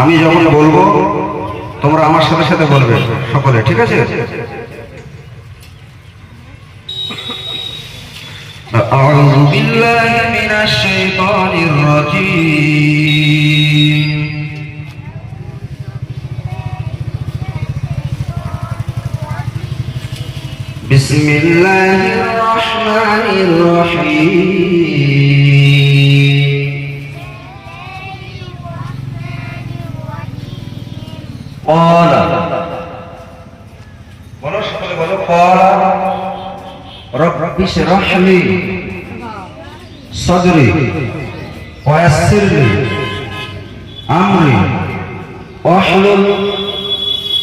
আমি যখন বলবো তোমরা আমার সাথে সাথে বলবে সকলে ঠিক আছে أعوذ بالله من الشيطان الرجيم بسم الله الرحمن الرحيم قال বলো সকলে বলো قال رب اشرح لي صدري ويسر لي امري واحلل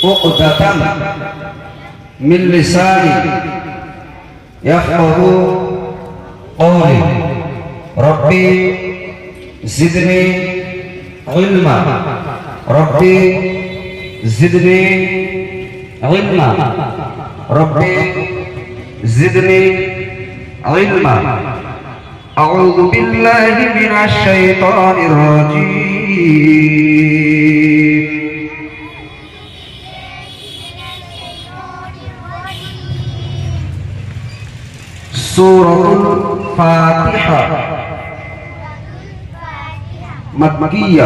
عقدة من لساني يفقه قولي ربي زدني علما ربي زدني علما ربي زدني علما أعوذ بالله من الشيطان الرجيم سورة الفاتحة مكية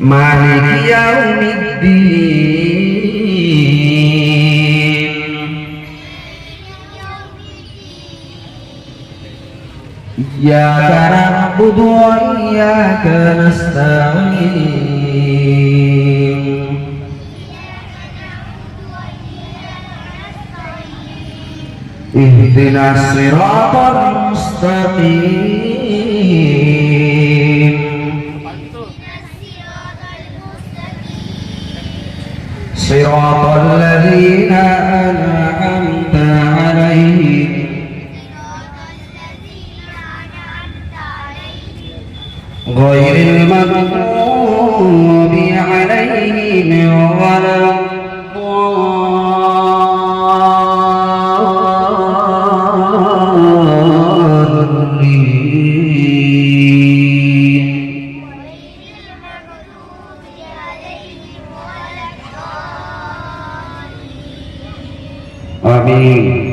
مالك يوم الدين إياك نعبد وإياك نستعين اهدنا الصراط المستقيم صراط الذين أنعمت عليهم غير المغضوب me.